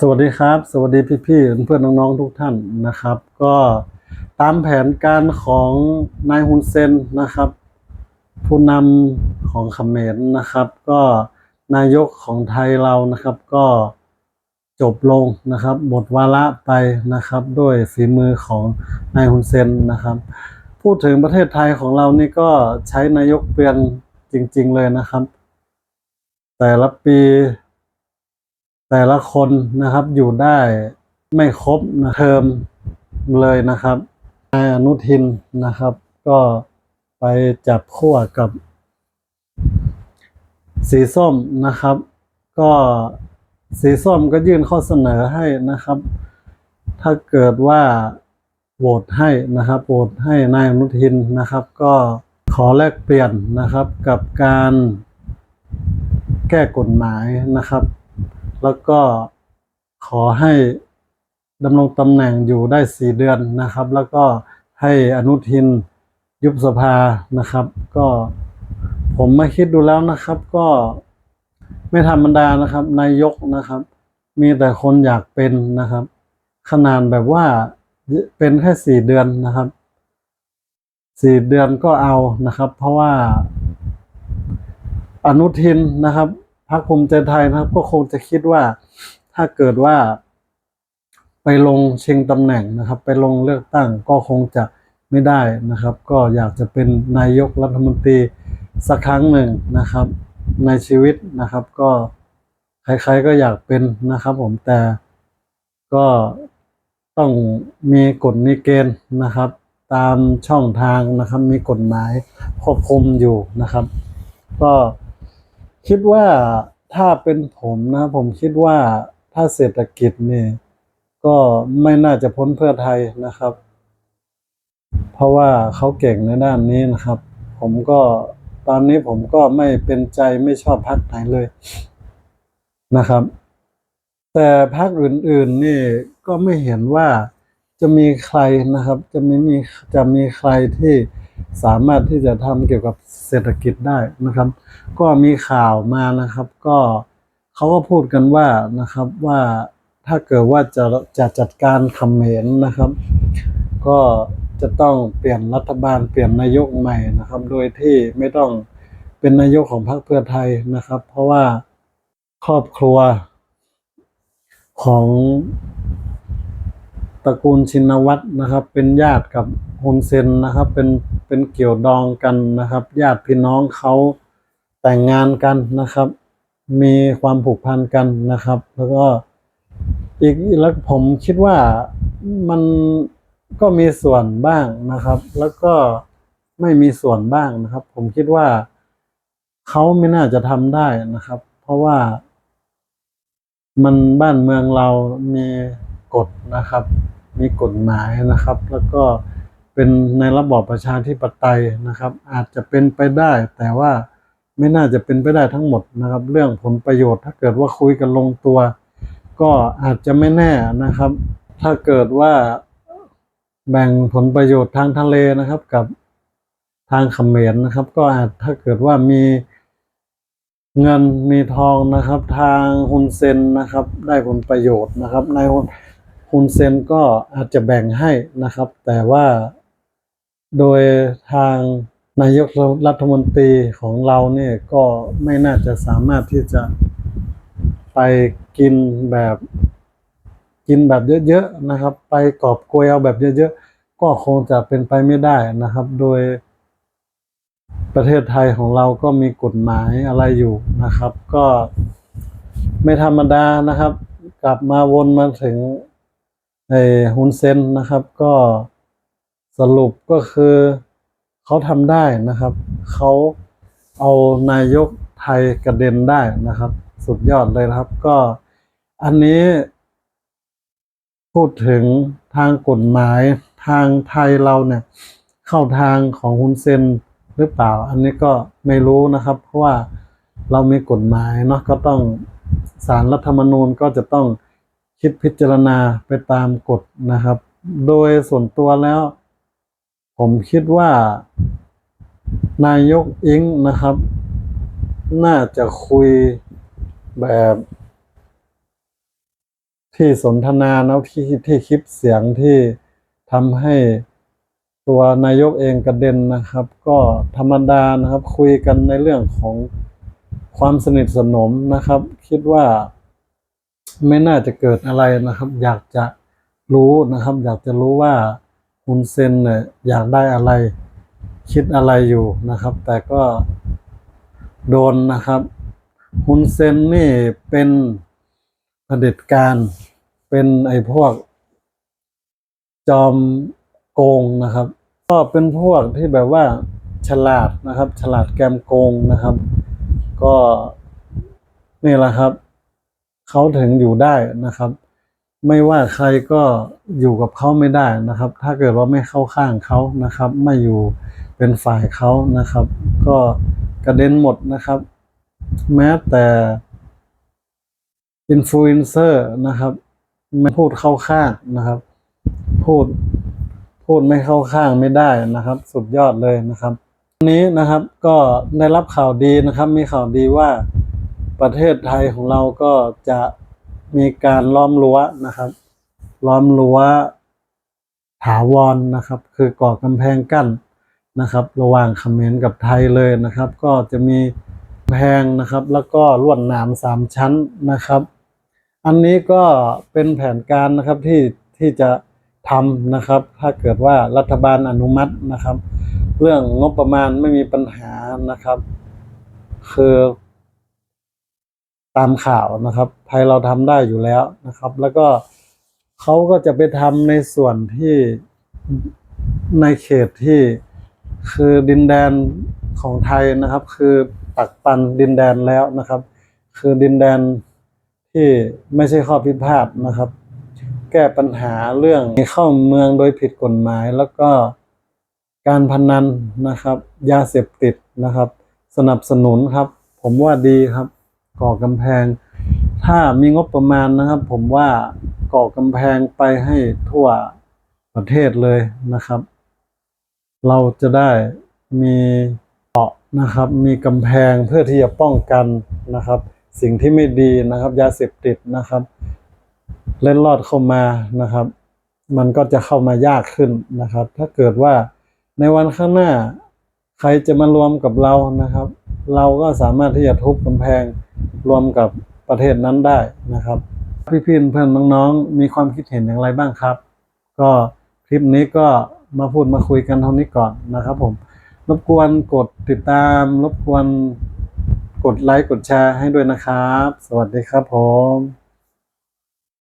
สวัสดีครับ สวัสดีพี่ๆเพื่อนๆน้องๆทุกท่านนะครับ ก็ตามแผนการของนายฮุนเซนนะครับ ผู้นำของเขมรนะครับ ก็นายกของไทยเรานะครับ ก็จบลงนะครับหมดวาระไปนะครับ ด้วยฝีมือของนายฮุนเซนนะครับ พูดถึงประเทศไทยของเรานี่ก็ใช้นายกเปลี่ยนจริง ๆ เลยนะครับ แต่ละปี แต่ละคนนะครับอยู่ได้ไม่ครบนะเทอมเลยนะครับนายอนุทินนะครับ ก็ไปจับขั้วกับ สีส้มนะครับ ก็สีส้มก็ยื่นข้อเสนอให้นะครับ ถ้าเกิดว่าโหวตให้นะครับโหวตให้นายอนุทินนะครับ ก็ขอแลกเปลี่ยนนะครับกับการแก้กฎหมายนะครับ แล้วก็ขอให้ดำรงตำแหน่งอยู่ได้สี่เดือนนะครับ แล้วก็ให้อนุทินยุบสภานะครับ ก็ผมมาคิดดูแล้วนะครับ ก็ไม่ธรรมดานะครับนายกนะครับ มีแต่คนอยากเป็นนะครับ ขนาดแบบว่าเป็นแค่สี่เดือนนะครับสี่เดือนก็เอานะครับ เพราะว่าอนุทินนะครับ พรรคภูมิใจไทยนะครับ ก็คงจะคิดว่าถ้าเกิดว่า ไปลงชิงตำแหน่งนะครับ ไปลงเลือกตั้งก็คงจะไม่ได้นะครับ ก็อยากจะเป็นนายกรัฐมนตรีสักครั้งหนึ่งนะครับ ในชีวิตนะครับ ก็ใครๆก็อยากเป็นนะครับผมแต่ก็ต้องมีกฎมีเกณฑ์นะครับ ตามช่องทางนะครับ มีกฎหมายควบคุมอยู่นะครับ ก็ คิดว่าถ้าเป็นผมนะ ผมคิดว่าถ้าเศรษฐกิจเนี่ยก็ไม่น่าจะพ้นเพื่อไทยนะครับ เพราะว่าเขาเก่งในด้านนี้นะครับ ผมก็ตอนนี้ผมก็ไม่เป็นใจไม่ชอบพรรคไหนเลยนะครับ แต่พรรคอื่น ๆ นี่ก็ไม่เห็นว่าจะมีใครนะครับ จะไม่มีจะมีใครที่ สามารถที่จะทำเกี่ยวกับเศรษฐกิจได้นะครับ ก็มีข่าวมานะครับ ก็เขาก็พูดกันว่านะครับว่าถ้าเกิดว่าจะจะจัดการเขมรนะครับ ก็จะต้องเปลี่ยนรัฐบาลเปลี่ยนนายกใหม่นะครับ โดยที่ไม่ต้องเป็นนายกของพรรคเพื่อไทยนะครับ เพราะว่าครอบครัวของ ตระกูลชินวัตรนะครับ เป็นญาติกับฮุนเซนนะครับ เป็นเป็นเกี่ยวดองกันนะครับ ญาติพี่น้องเขาแต่งงานกันนะครับ มีความผูกพันกันนะครับ แล้วก็อีกแล้วผมคิดว่ามันก็มีส่วนบ้างนะครับ แล้วก็ไม่มีส่วนบ้างนะครับ ผมคิดว่าเขาไม่น่าจะทำได้นะครับ เพราะว่ามันบ้านเมืองเรามี กฎนะครับ มีกฎหมายนะครับ แล้วก็เป็นในระบอบประชาธิปไตยนะครับ อาจจะเป็นไปได้ แต่ว่าไม่น่าจะเป็นไปได้ทั้งหมดนะครับ เรื่องผลประโยชน์ ถ้าเกิดว่าคุยกันลงตัว ก็อาจจะไม่แน่นะครับ ถ้าเกิดว่าแบ่งผลประโยชน์ทางทะเลนะครับ กับทางเขมรนะครับ ก็อาจถ้าเกิดว่ามีเงินมีทองนะครับ ทางฮุนเซนนะครับ ได้ผลประโยชน์นะครับในายฮุนเซนก็อาจจะแบ่งให้นะครับ แต่ว่าโดยทางนายกรัฐมนตรีของเราเนี่ยก็ไม่น่าจะสามารถที่จะไปกินแบบกินแบบเยอะๆนะครับ ไปกอบโกยเอาแบบเยอะๆก็คงจะเป็นไปไม่ได้นะครับ โดยประเทศไทยของเราก็มีกฎหมายอะไรอยู่นะครับ ก็ไม่ธรรมดานะครับ กลับมาวนมาถึง ไอ้ฮุนเซนนะครับก็สรุปก็คือเขาทำได้นะครับ เขาเอานายกไทยกระเด็นได้นะครับ สุดยอดเลยนะครับ ก็อันนี้ พูดถึงทางกฎหมายทางไทยเราเนี่ย เข้าทางของฮุนเซนหรือเปล่า อันนี้ก็ไม่รู้นะครับ เพราะว่าเรามีกฎหมายเนาะก็ต้องสารรัฐธรรมนูญก็จะต้อง คิดพิจารณาไปตามกฎนะครับ โดยส่วนตัวแล้ว ผมคิดว่า นายกอิงนะครับ น่าจะคุยแบบ ที่สนทนานะที่ที่คลิปเสียงที่ทำให้ตัวนายกเองกระเด็นนะครับ ก็ธรรมดานะครับคุยกันในเรื่องของความสนิทสนมนะครับ คิดว่า ไม่น่าจะเกิดอะไรนะครับ อยากจะรู้นะครับ อยากจะรู้ว่าฮุนเซนเนี่ยอยากได้อะไรคิดอะไรอยู่นะครับ แต่ก็โดนนะครับฮุนเซนนี่เป็นเผด็จการเป็นไอ้พวก จอมโกงนะครับ ก็เป็นพวกที่แบบว่าฉลาดนะครับ ฉลาดแกมโกงนะครับ ก็นี่แหละครับ เขาถึงอยู่ได้นะครับ ไม่ว่าใครก็อยู่กับเขาไม่ได้นะครับ ถ้าเกิดว่าไม่เข้าข้างเขานะครับ ไม่อยู่เป็นฝ่ายเขานะครับ ก็กระเด็นหมดนะครับ แม้แต่อินฟลูเอนเซอร์นะครับไม่พูดเข้าข้างนะครับ พูดพูดไม่เข้าข้างไม่ได้นะครับ สุดยอดเลยนะครับวันนี้นะครับก็ได้รับข่าวดีนะครับ มีข่าวดีว่า ประเทศไทยของเราก็จะมีการล้อมรั้วนะครับ ล้อมรั้วถาวรนะครับ คือก่อกำแพงกั้นนะครับ ระหว่างเขมรกับไทยเลยนะครับ ก็จะมีแพงนะครับ แล้วก็ลวดหนามสามชั้นนะครับ อันนี้ก็เป็นแผนการนะครับที่ที่จะทำนะครับ ถ้าเกิดว่ารัฐบาลอนุมัตินะครับ เรื่องงบประมาณไม่มีปัญหานะครับ คือ ตามข่าวนะครับ ไทยเราทำได้อยู่แล้วนะครับ แล้วก็เขาก็จะไปทำในส่วนที่ในเขตที่คือดินแดนของไทยนะครับ คือปักปันดินแดนแล้วนะครับ คือดินแดนที่ไม่ใช่ข้อพิพาทนะครับ แก้ปัญหาเรื่องเข้าเมืองโดยผิดกฎหมายแล้วก็การพนันนะครับ ยาเสพติดนะครับ สนับสนุนครับ ผมว่าดีครับ ก่อกำแพง ถ้ามีงบประมาณนะครับ ผมว่าก่อกำแพงไปให้ทั่วประเทศเลยนะครับ เราจะได้มีเกาะนะครับ มีกำแพงเพื่อที่จะป้องกันนะครับ สิ่งที่ไม่ดีนะครับ ยาเสพติดนะครับ เล่นลอดเข้ามานะครับ มันก็จะเข้ามายากขึ้นนะครับ ถ้าเกิดว่าในวันข้างหน้า ใครจะมารวมกับเรานะครับ เราก็สามารถที่จะทุบกำแพง รวมกับประเทศนั้นได้นะครับ พี่ๆเพื่อนน้องๆ มีความคิดเห็นอย่างไรบ้างครับ ก็คลิปนี้ก็มาพูดมาคุยกันเท่านี้ก่อนนะครับผมรบกวนกดติดตาม รบกวนกดไลค์กดแชร์ให้ด้วยนะครับ สวัสดีครับผม